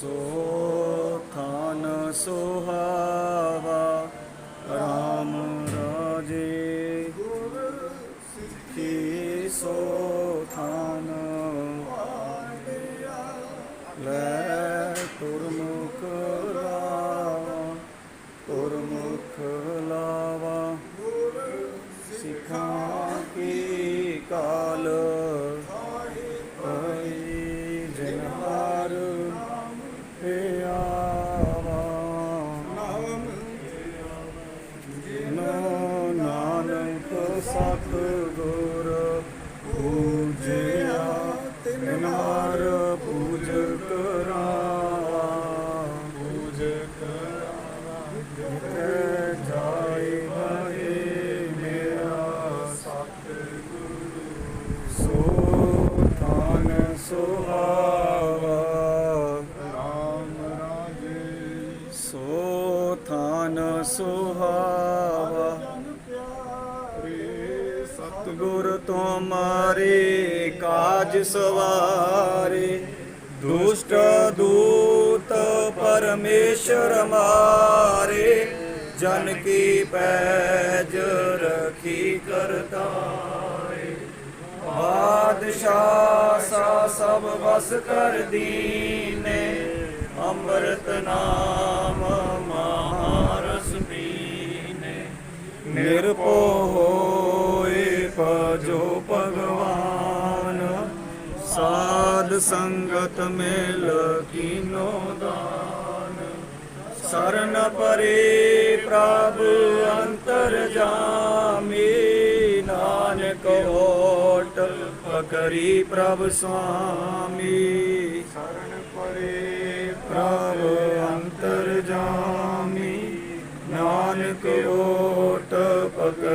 ਸੋ ਖਾਨ ਸੁਹਾਵਾ ਰਾਮ ਰਾਜੇ। ਗੁਰ ਸਿੱਖੀ ਸੋ ਖਾਨ ਵਾਲਿਆ ਲੈ ਤੁਰਮੁਖ ਰਾਮ ਤੁਰਮ ਭਾਵਾ ਸਤਗੁਰ ਤੁਮਾਰੇ ਕਾਜ ਸਵਾਰੇ। ਦੁਸ਼ਟ ਦੂਤ ਪਰਮੇਸ਼ਰ ਮਾਰੇ, ਜਨ ਕੀ ਪੈਜ ਰਖੀ ਕਰਤਾਰੇ ਬਾਦਸ਼ਾਹ ਸਾ ਸਭ ਵਸ ਕਰ ਦੀਨੇ, ਅੰਮ੍ਰਿਤ ਨਾਮ ਮਹਾਰ ਨਿਰਪੋ ਹੋਏ ਭਜੋ ਭਗਵਾਨ। ਸਾਧ ਸੰਗਤ ਮਿਲ ਕੀਨੋ ਦਾਨ। ਸਰਨ ਪਰੇ ਪ੍ਰਭ ਅੰਤਰ ਜਾਮੀ। ਨਾਨਕ ਹੋਟ ਪਕਰੀ ਪ੍ਰਭ ਸੁਆਮੀ ਸਰਨ ਪਰੇ ਪ੍ਰਭ